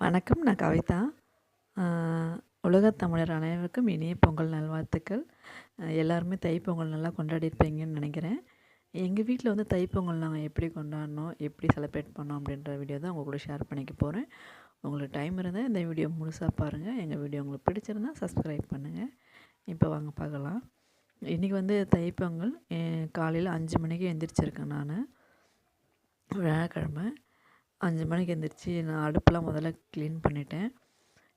வணக்கம் நான் கவிதா. உலகத்தமிழர் அனைவருக்கும் இனிய பொங்கல் நல்வாழ்த்துக்கள். எல்லாருமே தைப்பொங்கல் நல்லா கொண்டாடிருப்பீங்கன்னு நினைக்கிறேன். எங்கள் வீட்டில் வந்து தைப்பொங்கல் நாங்கள் எப்படி கொண்டாடினோம் எப்படி செலிப்ரேட் பண்ணோம் அப்படின்ற வீடியோ தான் உங்கள் கூட ஷேர் பண்ணிக்க போகிறேன் உங்களுக்கு டைம் இருந்தால் இந்த வீடியோ முழுசாக பாருங்கள் எங்கள் வீடியோ உங்களுக்கு பிடிச்சிருந்தால் சப்ஸ்கிரைப் பண்ணுங்கள் இப்போ வாங்க பார்க்கலாம். இன்றைக்கி வந்து தைப்பொங்கல் காலையில் அஞ்சு மணிக்கு எந்திரிச்சிருக்கேன் நான். வியாழக்கிழமை. அஞ்சு மணிக்கு எழுந்திரிச்சி நான் அடுப்பெலாம் முதல்ல க்ளீன் பண்ணிட்டேன்.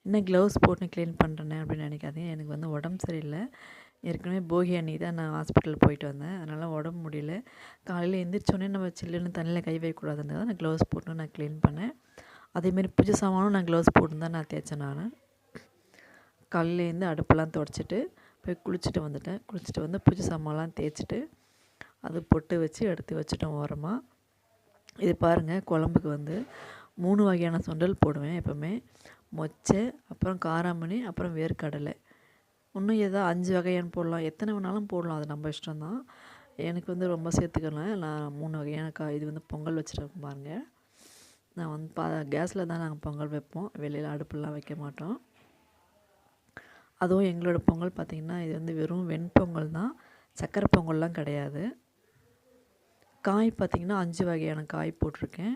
என்ன க்ளவுஸ் போட்டு க்ளீன் பண்ணுறேனே அப்படின்னு நினைக்காதீங்க. எனக்கு வந்து உடம்பு சரியில்லை. ஏற்கனவே போகி அன்றைக்கி தான் நான் ஹாஸ்பிட்டல் போயிட்டு வந்தேன். அதனால் உடம்பு முடியல. காலையில் எந்திரிச்சோடனே நம்ம சில்லுன்னு தண்ணியில் கை வைக்கக்கூடாதுன்னு தான் நான் க்ளவுஸ் போட்டு நான் க்ளீன் பண்ணேன். அதேமாரி பூஜை சாமானும் நான் க்ளவுஸ் போட்டு தான் நான் தேய்ச்சேன் நான். காலையிலேருந்து அடுப்பெல்லாம் துடைச்சிட்டு போய் குளிச்சுட்டு வந்துட்டேன். குளிச்சுட்டு வந்து பூஜை சாமான்லாம் தேய்ச்சிட்டு அது பொட்டு வச்சு எடுத்து வச்சுட்டோம் ஓரமாக இது பாருங்கள் குழம்புக்கு வந்து மூணு வகையான சுண்டல் போடுவேன் எப்போவுமே. மொச்சை அப்புறம் காராமணி அப்புறம் வேர்க்கடலை. இன்னும் ஏதோ அஞ்சு வகையான போடலாம். எத்தனை வேணாலும் போடலாம். அது நம்ம இஷ்டம்தான். எனக்கு வந்து ரொம்ப சேர்த்துக்கலாம் நான் மூணு வகையான கா இது வந்து பொங்கல் வச்சுருக்கேன் பாருங்கள் நான் வந்து பா கேஸில் தான் நாங்கள் பொங்கல் வைப்போம். வெளியில் அடுப்புலாம் வைக்க மாட்டோம். அதுவும் எங்களோட பொங்கல் பார்த்திங்கன்னா இது வந்து வெறும் வெண்பொங்கல் தான். சக்கரை பொங்கல்லாம் கிடையாது. காய் பார்த்திங்கன்னா அஞ்சு வகையான காய் போட்டிருக்கேன்.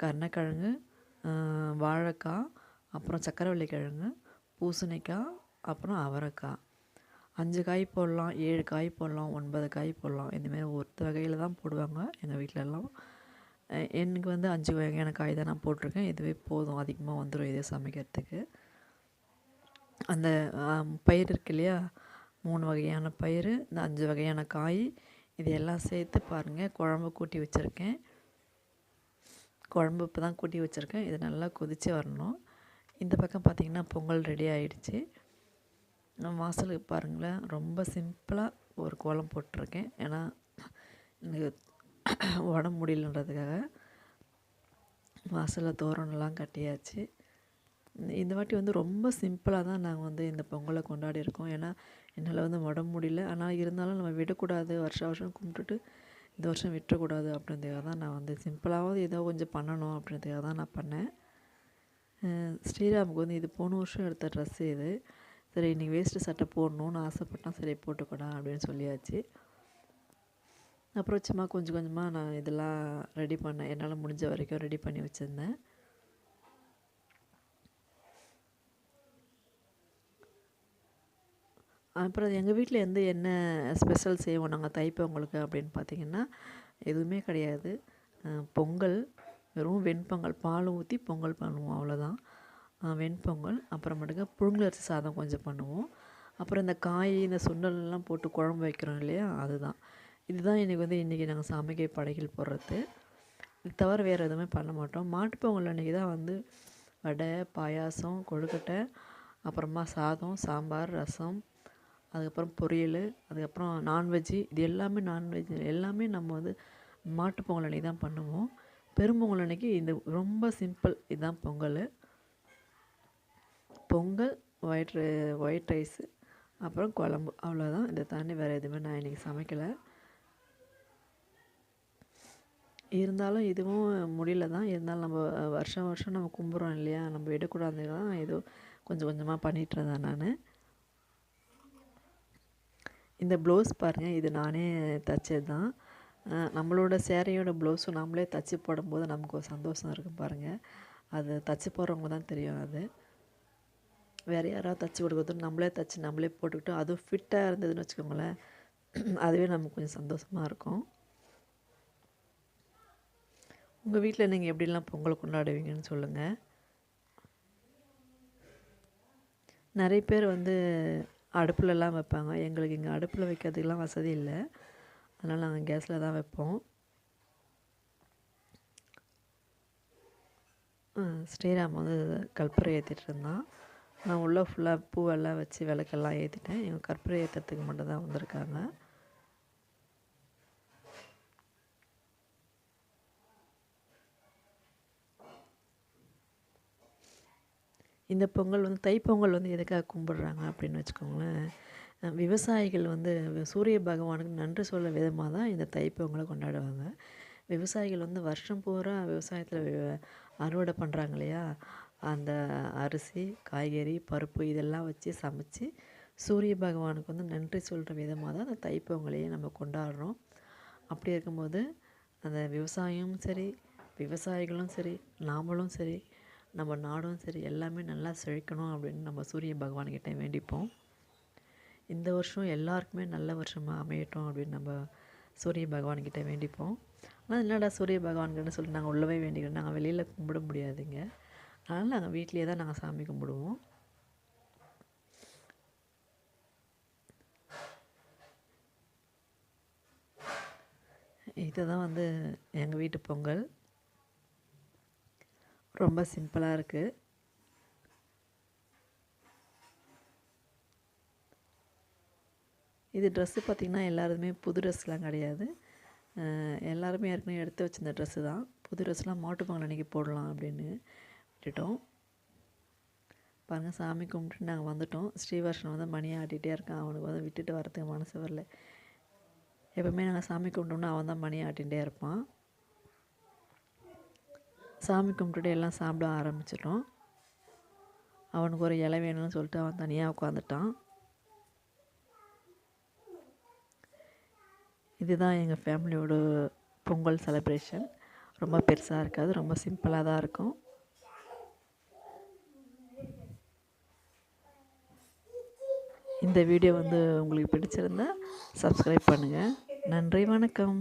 கருணக்கிழங்கு வாழைக்காய் அப்புறம் சக்கரவள்ளி கிழங்கு பூசணிக்காய் அப்புறம் அவரைக்காய். அஞ்சு காய் போடலாம் ஏழு காய் போடலாம் ஒன்பது காய் போடலாம். இந்தமாரி ஒருத்த வகையில் தான் போடுவாங்க எங்கள் வீட்டிலலாம் எனக்கு வந்து அஞ்சு வகையான காய் தான் நான் போட்டிருக்கேன். இதுவே போதும் அதிகமாக வந்துடும் இதே சமைக்கிறதுக்கு. அந்த பயிர் இருக்கு இல்லையா? மூணு வகையான பயிர் இந்த அஞ்சு வகையான காய் இது எல்லாம் சேர்த்து பாருங்கள் குழம்பு கூட்டி வச்சுருக்கேன். குழம்பு இப்போ தான் கூட்டி வச்சுருக்கேன். இது நல்லா கொதித்து வரணும். இந்த பக்கம் பார்த்திங்கன்னா பொங்கல் ரெடி ஆகிடுச்சு வாசலுக்கு பாருங்களேன். ரொம்ப சிம்பிளாக ஒரு கோலம் போட்டிருக்கேன். ஏன்னா எனக்கு உடம்பு முடியலன்றதுக்காக வாசலில் தோரணம்லாம் கட்டியாச்சு. இந்த வாட்டி வந்து ரொம்ப சிம்பிளாக தான் நாங்கள் வந்து இந்த பொங்கலை கொண்டாடி இருக்கோம் ஏன்னா என்னால் வந்து உடம்பு முடியல. ஆனால் இருந்தாலும் நம்ம விடக்கூடாது. வருஷம் வருஷம் கும்பிட்டுட்டு இந்த வருஷம் விட்டுறக்கூடாது அப்படின்றதுக்காக தான் நான் வந்து சிம்பிளாவது ஏதோ கொஞ்சம் பண்ணணும் அப்படின்றதுக்காக தான் நான் பண்ணேன். ஸ்ரீராமுக்கு வந்து இது போன வருஷம் எடுத்த ட்ரெஸ்ஸு இது. சரி இன்றைக்கி வேஸ்ட்டு சட்டை போடணும்னு ஆசைப்பட்டான் சரி போட்டுக்கூடா அப்படின்னு சொல்லியாச்சு. அப்புறம் சும்மா கொஞ்சம் கொஞ்சமாக நான் இதெல்லாம் ரெடி பண்ணேன். என்னால் முடிஞ்ச வரைக்கும் ரெடி பண்ணி வச்சுருந்தேன். அப்புறம் எங்கள் வீட்டில் எந்த என்ன ஸ்பெஷல் செய்வோம் நாங்கள் தைப்பொங்கலுக்கு அப்படின்னு பார்த்திங்கன்னா எதுவுமே கிடையாது. பொங்கல் வெறும் வெண்பொங்கல் பால் ஊற்றி பொங்கல் பண்ணுவோம் அவ்வளோதான் வெண்பொங்கல் அப்புறமேட்டுக்கு புழுங்கலரிசி சாதம் கொஞ்சம் பண்ணுவோம். அப்புறம் இந்த காய் இந்த சுண்டலெல்லாம் போட்டு குழம்பு வைக்கிறோம் இல்லையா? அதுதான். இதுதான் எனக்கு வந்து இன்றைக்கி நாங்கள் சமைக்க படைகள் போடுறது. இது தவிர வேறு எதுவுமே பண்ண மாட்டோம். மாட்டுப்பொங்கல் அன்றைக்கி தான் வந்து வடை பாயாசம் கொழுக்கட்டை அப்புறமா சாதம் சாம்பார் ரசம் அதுக்கப்புறம் பொரியல் அதுக்கப்புறம் நான்வெஜ்ஜு இது எல்லாமே நான்வெஜ் எல்லாமே நம்ம வந்து மாட்டு பொங்கல் அன்றைக்கி தான் பண்ணுவோம். பெரும்பொங்கல் அன்றைக்கி இந்த ரொம்ப சிம்பிள் இதுதான் Pongal. Pongal white rice white rice அப்புறம் குழம்பு. அவ்வளோதான் இதை தாண்டி வேறு எதுவுமே நான் இன்றைக்கி சமைக்கலை. இருந்தாலும் இதுவும் முடியல தான். இருந்தாலும் நம்ம வருஷம் வருஷம் நம்ம கும்பிட்றோம் இல்லையா? நம்ம விடக்கூடாது தான் ஏதோ கொஞ்சம் கொஞ்சமாக பண்ணிகிட்டு இருந்தேன் நான். இந்த ப்ளவுஸ் பாருங்கள் இது நானே தைச்சது தான். நம்மளோட சேரையோட ப்ளவுஸும் நம்மளே தைச்சி போடும்போது நமக்கு ஒரு சந்தோஷம் இருக்கும் பாருங்கள் அது தைச்சி போடுறவங்க தான் தெரியும் அது. வேறு யாராவது தைச்சி கொடுக்குறது நம்மளே தைச்சி நம்மளே போட்டுக்கிட்டு அதுவும் ஃபிட்டாக இருந்ததுன்னு வச்சுக்கோங்களேன் அதுவே நமக்கு கொஞ்சம் சந்தோஷமாக இருக்கும். உங்கள் வீட்டில் நீங்கள் எப்படிலாம் பொங்கல் கொண்டாடுவீங்கன்னு சொல்லுங்கள் நிறைய பேர் வந்து அடுப்புலலாம் வைப்பாங்க. எங்களுக்கு இங்கே அடுப்பில் வைக்கிறதுக்கெலாம் வசதி இல்லை. அதனால் நாங்கள் கேஸில் தான் வைப்போம். ஸ்ரீராம் வந்து கற்பூரை ஏற்றிட்டு இருந்தான். நான் உள்ளே ஃபுல்லாக பூவெல்லாம் வச்சு விளக்கெல்லாம் ஏற்றிட்டேன் இவங்க கற்பூரை ஏற்றுறதுக்கு மட்டும் தான் வந்திருக்காங்க. இந்த பொங்கல் வந்து தைப்பொங்கல் வந்து எதுக்காக கும்பிட்றாங்க அப்படின்னு வச்சுக்கோங்களேன். விவசாயிகள் வந்து சூரிய பகவானுக்கு நன்றி சொல்ல விதமாக தான் இந்த தைப்பொங்கலை கொண்டாடுவாங்க. விவசாயிகள் வந்து வருஷம் பூரா விவசாயத்தில் அறுவடை பண்ணுறாங்க இல்லையா? அந்த அரிசி காய்கறி பருப்பு இதெல்லாம் வச்சு சமைச்சு சூரிய பகவானுக்கு வந்து நன்றி சொல்கிற விதமாக தான் அந்த தைப்பொங்கலையே நம்ம கொண்டாடுறோம். அப்படி இருக்கும்போது அந்த விவசாயமும் சரி விவசாயிகளும் சரி நாமளும் சரி நம்ம நாடும் சரி எல்லாமே நல்லா செழிக்கணும் அப்படின்னு நம்ம சூரிய பகவான்கிட்ட வேண்டிப்போம். இந்த வருஷம் எல்லாருக்குமே நல்ல வருஷமாக அமையட்டும் அப்படின்னு நம்ம சூரிய பகவான்கிட்ட வேண்டிப்போம். ஆனால் என்னடா சூரிய பகவான்கிட்ட சொல்லி நாங்கள் உள்ளவே வேண்டிக்கிறோம். நாங்கள் வெளியில் கும்பிட முடியாதுங்க. அதனால் நாங்கள் வீட்லேயே தான் நாங்கள் சாமி கும்பிடுவோம். இதுதான் வந்து எங்கள் வீட்டு பொங்கல். ரொம்ப சிம்பிளாக இருக்குது இது ட்ரெஸ்ஸு பார்த்திங்கன்னா எல்லாருமே புது ட்ரெஸ்லாம் கிடையாது. எல்லாருமே ஏற்கனவே எடுத்து வச்சிருந்த ட்ரெஸ்ஸு தான். புது ட்ரெஸ்லாம் மாட்டு பொங்கல் அன்றைக்கி போடலாம் அப்படின்னு விட்டுட்டோம். பாருங்கள் சாமி கும்பிட்டு நாங்கள் வந்துட்டோம். ஸ்ரீவர்ஷன் வந்து மணி ஆட்டிகிட்டே இருக்கான். அவனுக்கு வந்து விட்டுட்டு வரதுக்கு மனசு வரல. எப்போவுமே நாங்கள் சாமி கும்பிட்டோம்னா அவன் தான் மணி ஆட்டிகிட்டே இருப்பான். சாமி கும்பிட்டுட்டு எல்லாம் சாப்பிட ஆரம்பிச்சிட்டோம். அவனுக்கு ஒரு இலை வேணும்னு சொல்லிட்டு அவன் தனியாக உட்காந்துட்டான். இதுதான் எங்கள் ஃபேமிலியோட பொங்கல் செலப்ரேஷன் ரொம்ப பெருசாக இருக்காது ரொம்ப சிம்பிளாக தான் இருக்கும். இந்த வீடியோ வந்து உங்களுக்கு பிடிச்சிருந்தா சப்ஸ்கிரைப் பண்ணுங்கள் நன்றி வணக்கம்.